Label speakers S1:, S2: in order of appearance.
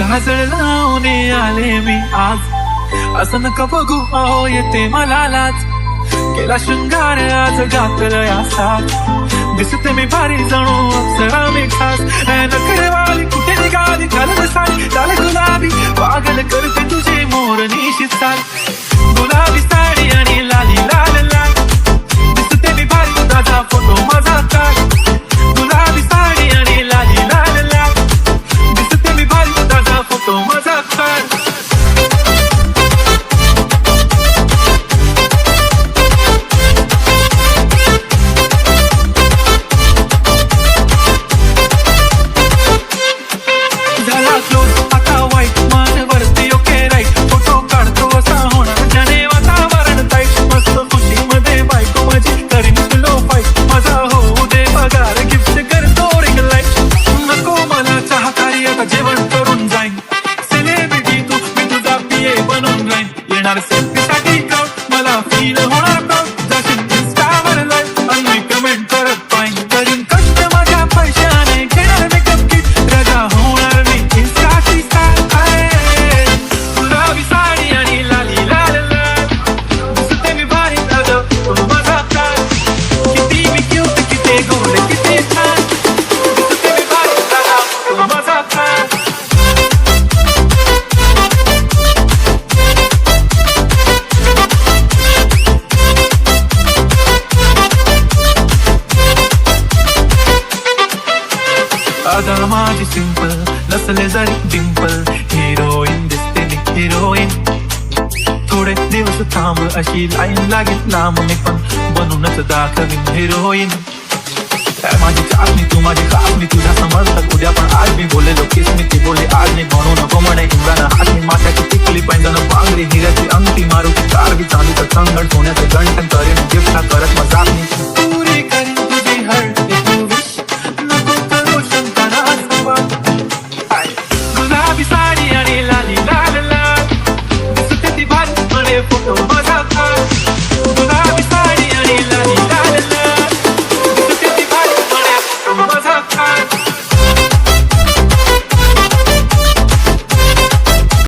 S1: गाजळ लावून आले मी आज. असं नका बघू अहो येते मला लाच केला शृंगार आज घातलं असा. दिसते मी भारी जणू अप्सरा besarte साधा माझी सिंपल नसले जरी डिंपल हिरोईन दिसते हिरोईन थोडे दिवस थांब अशी लाईन लागेल लांब मी पण बनूनच दाखवीन हिरोईन माझी चाचणी तू माझी चाचणी